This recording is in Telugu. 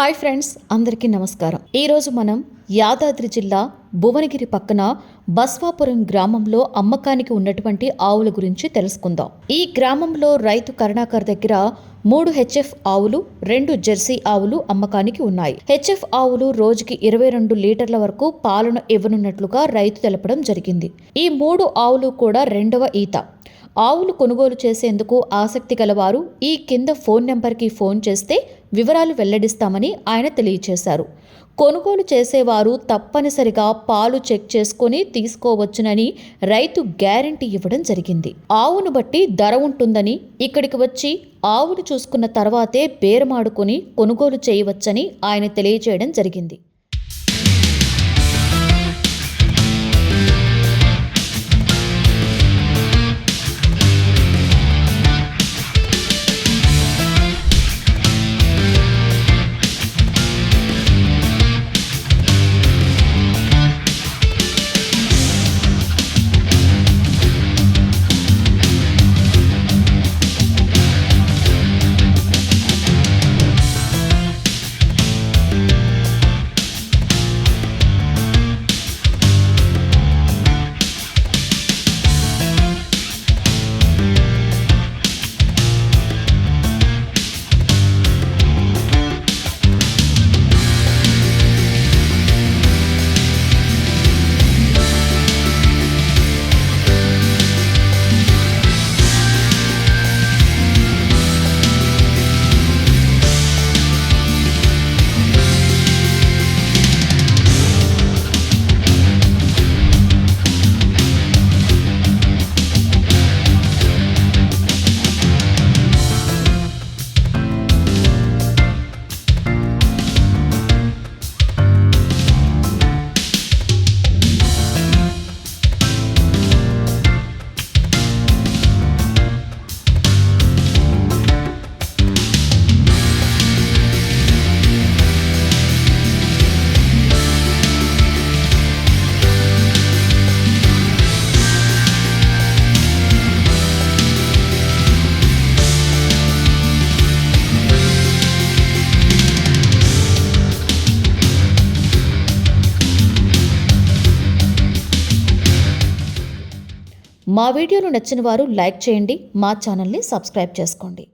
హాయ్ ఫ్రెండ్స్ అందరికీ నమస్కారం. ఈరోజు మనం యాదాద్రి జిల్లా భువనగిరి పక్కన బస్వాపురం గ్రామంలో అమ్మకానికి ఉన్నటువంటి ఆవుల గురించి తెలుసుకుందాం. ఈ గ్రామంలో రైతు కరుణాకర్ దగ్గర మూడు హెచ్ఎఫ్ ఆవులు రెండు జెర్సీ ఆవులు అమ్మకానికి ఉన్నాయి. హెచ్ఎఫ్ ఆవులు రోజుకి ఇరవై రెండు లీటర్ల వరకు పాలను ఇవ్వనున్నట్లుగా రైతు తెలపడం జరిగింది. ఈ మూడు ఆవులు కూడా రెండవ ఈత. ఆవులు కొనుగోలు చేసేందుకు ఆసక్తి గలవారు ఈ కింద ఫోన్ నెంబర్కి ఫోన్ చేస్తే వివరాలు వెల్లడిస్తామని ఆయన తెలియజేశారు కొనుగోలు చేసేవారు తప్పనిసరిగా పాలు చెక్ చేసుకొని తీసుకోవచ్చునని రైతు గ్యారంటీ ఇవ్వడం జరిగింది. ఆవును బట్టి ధర ఉంటుందని ఇక్కడికి వచ్చి ఆవును చూసుకున్న తర్వాతే బేరమాడుకొని కొనుగోలు చేయవచ్చని ఆయన తెలియజేయడం జరిగింది. మా వీడియోలు నచ్చిన వారు లైక్ చేయండి మా ఛానల్ని సబ్స్క్రైబ్ చేసుకోండి.